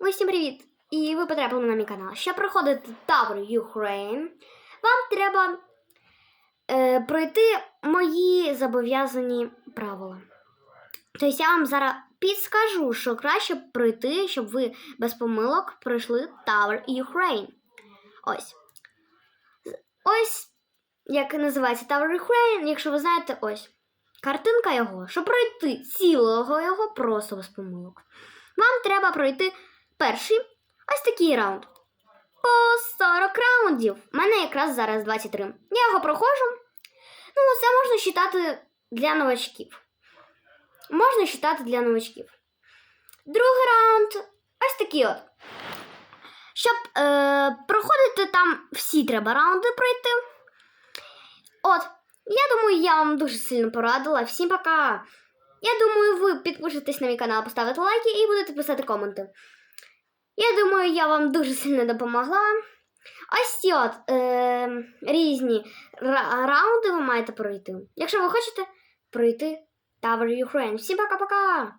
Усім привіт! І ви потрапили на мій канал. Щоб проходити Tower Ukraine, вам треба е, пройти мої зобов'язані правила. Тобто я вам зараз підскажу, що краще пройти, щоб ви без помилок пройшли Tower Ukraine. Ось. Ось, як називається Tower Ukraine, якщо ви знаєте, ось. Картинка його, щоб пройти цілого його просто без помилок. Вам треба пройти перший ось такий раунд. По 40 раундів. У мене якраз зараз 23. Я його проходжу. Ну, це можна вважати для новачків. Можна вважати для новачків. Другий раунд ось такий от. Щоб е, проходити там всі треба раунди пройти. От, я думаю, я вам дуже сильно порадила. Всім пока! Я думаю, ви підпишетесь на мій канал, поставите лайки і будете писати коменти. Я думаю, я вам дуже сильно допомогла. Ось от е, різні раунди ви маєте пройти. Якщо ви хочете пройти Tower Ukraine. Всім пока-пока!